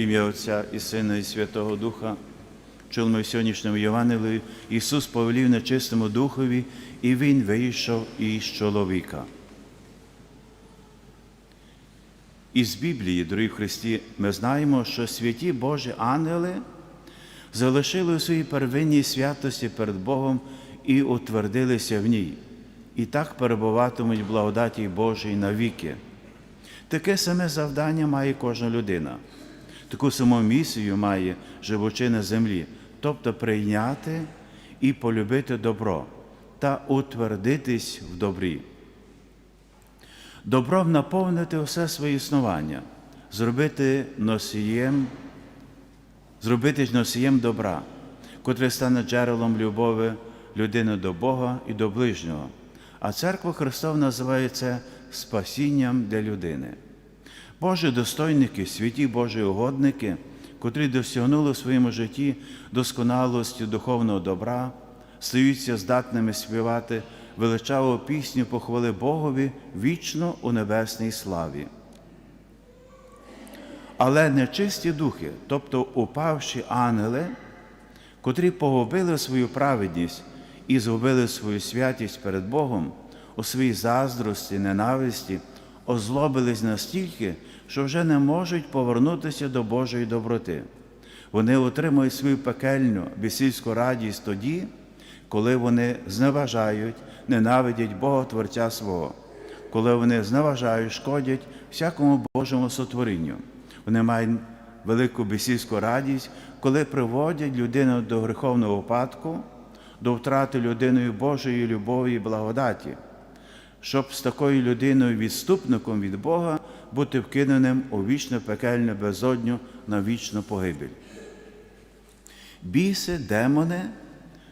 ім'я Отця і Сина, і Святого Духа. Чули ми в сьогоднішньому Євангелії, Ісус повелів нечистому Духові, і Він вийшов із чоловіка. Із Біблії, дорогі Христі, ми знаємо, що святі Божі ангели залишили у своїй первинній святості перед Богом і утвердилися в ній, і так перебуватимуть благодаті Божій навіки. Таке саме завдання має кожна людина. Таку саму місію має, живучи на землі, тобто прийняти і полюбити добро та утвердитись в добрі. Добром наповнити усе своє існування, зробити носієм, зробити носієм добра, котре стане джерелом любові людини до Бога і до ближнього. А церква Христова називає це спасінням для людини. Божі достойники, святі Божі угодники, котрі досягнули в своєму житті досконалості духовного добра, стаються здатними співати величаву пісню похвали Богові вічно у небесній славі. Але нечисті духи, тобто упавші ангели, котрі погубили свою праведність і згубили свою святість перед Богом у своїй заздрості, ненависті, озлобились настільки, що вже не можуть повернутися до Божої доброти. Вони отримують свою пекельну бісільську радість тоді, коли вони зневажають, ненавидять Бога Творця свого, коли вони зневажають, шкодять всякому Божому сотворінню. Вони мають велику бісільську радість, коли приводять людину до греховного випадку, до втрати людиною Божої любові і благодаті, щоб з такою людиною, відступником від Бога, бути вкиненим у вічну пекельну безодню на вічну погибель. Біси, демони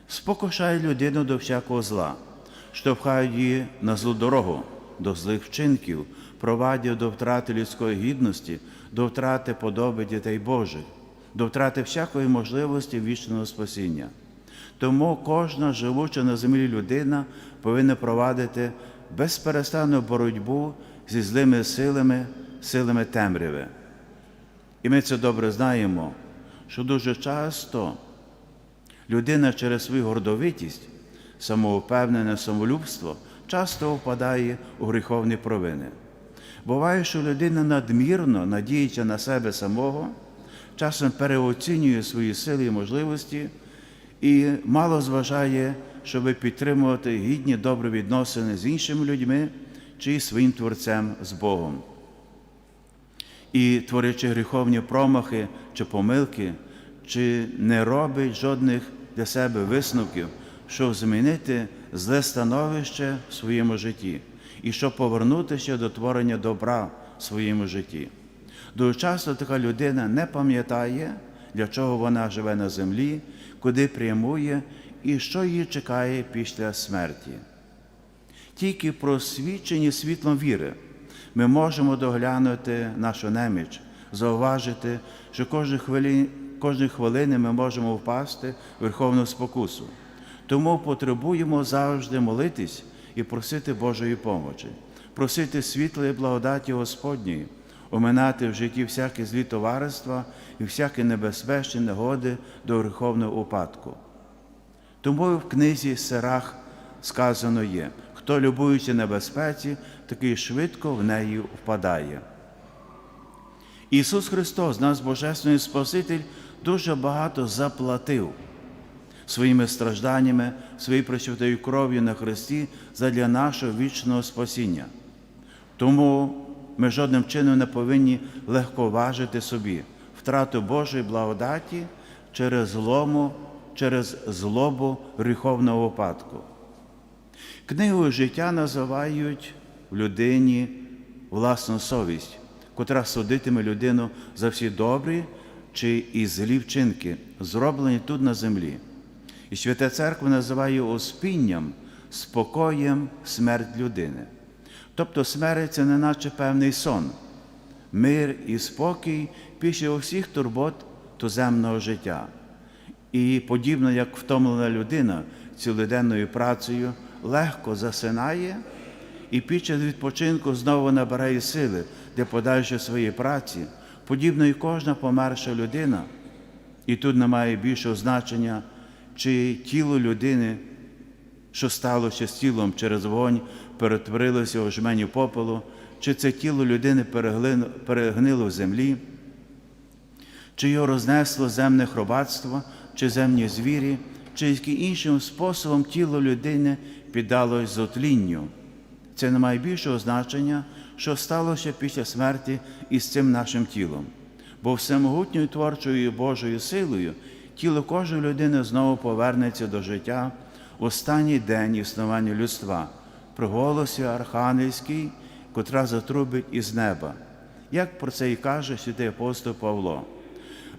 спокушають людину до всякого зла, штовхають її на злу дорогу, до злих вчинків, провадять до втрати людської гідності, до втрати подоби дітей Божих, до втрати всякої можливості вічного спасіння. Тому кожна живуча на землі людина повинна провадити безперестанну боротьбу зі злими силами, силами темряви. І ми це добре знаємо, що дуже часто людина через свою гордовитість, самоупевнене самолюбство часто впадає у гріховні провини. Буває, що людина надмірно надіється на себе самого, часом переоцінює свої сили і можливості і мало зважає, щоб підтримувати гідні добрі відносини з іншими людьми чи своїм творцем з Богом. І творячи гріховні промахи чи помилки, чи не робить жодних для себе висновків, щоб змінити зле становище в своєму житті і щоб повернутися до творення добра в своєму житті. Дуже часто така людина не пам'ятає, для чого вона живе на землі, куди прямує і що її чекає після смерті. Тільки просвідчені світлом віри ми можемо доглянути нашу неміч, зауважити, що кожної хвилини, хвилини ми можемо впасти в верховну спокусу. Тому потребуємо завжди молитись і просити Божої помочі, просити світлої благодаті Господньої, оминати в житті всяке злі товариства і всякі небезпечні негоди до гріховного упадку. Тому в книзі Сирах сказано є, хто любуючи небезпеці, такий швидко в неї впадає. Ісус Христос, наш Божественний Спаситель, дуже багато заплатив своїми стражданнями, своєю пресвятою кров'ю на Христі задля нашого вічного спасіння. Тому ми жодним чином не повинні легковажити собі втрату Божої благодаті через злому, через злобу гріховного випадку. Книгою життя називають в людині власну совість, котра судитиме людину за всі добрі чи і злі вчинки, зроблені тут на землі. І Свята Церква називає успінням, спокоєм смерть людини. Тобто смерть це не наче певний сон, мир і спокій після усіх турбот туземного життя. І подібно як втомлена людина цілоденною працею легко засинає і під час відпочинку знову набирає сили для подальшої своєї праці, Подібно і кожна померша людина, і тут немає більшого значення, чи тіло людини, що сталося з тілом через вогонь, перетворилося у жмені попелу, чи це тіло людини перегнило в землі, чи його рознесло земне хробатство, чи земні звірі, чи яким іншим способом тіло людини піддалось зотлінню. Це не має більшого значення, що сталося після смерті із цим нашим тілом. Бо всемогутньою творчою Божою силою тіло кожної людини знову повернеться до життя в останній день існування людства, при голосі Архангельській, котра затрубить із неба. Як про це і каже святий апостол Павло.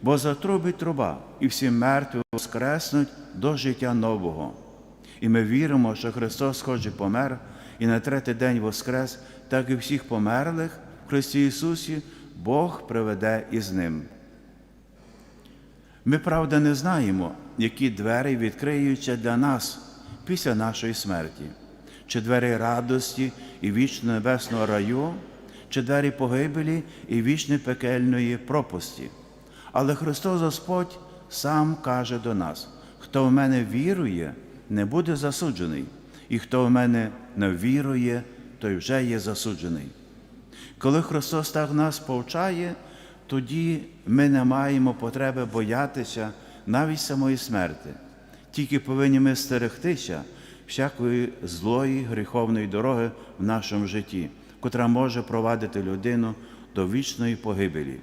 Бо затрубить труба, і всі мертві воскреснуть до життя нового. І ми віримо, що Христос схожий помер і на третій день воскрес, так і всіх померлих в Христі Ісусі Бог приведе із ним. Ми, правда, не знаємо, які двері відкриються для нас після нашої смерті, чи двері радості і вічно небесного раю, чи двері погибелі і вічної пекельної пропасті. Але Христос Господь сам каже до нас: хто в мене вірує, не буде засуджений, і хто в мене не вірує, той вже є засуджений. Коли Христос так нас повчає, тоді ми не маємо потреби боятися навіть самої смерти. Тільки повинні ми стерегтися всякої злої гріховної дороги в нашому житті, котра може провадити людину до вічної погибелі.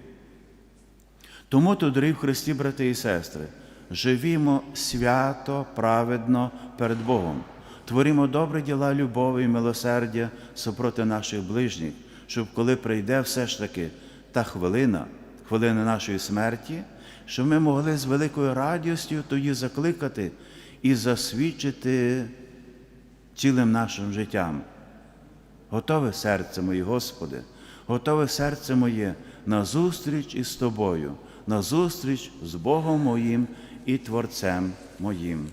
Тому то, дорогі в Христі, брати і сестри, живімо свято, праведно перед Богом, творімо добрі діла любові і милосердя супроти наших ближніх, щоб коли прийде все ж таки та хвилина, хвилина нашої смерті, щоб ми могли з великою радістю тоді закликати і засвідчити цілим нашим життям. Готове серце моє, Господи, готове серце моє на зустріч із Тобою, на зустріч з Богом моїм і Творцем моїм.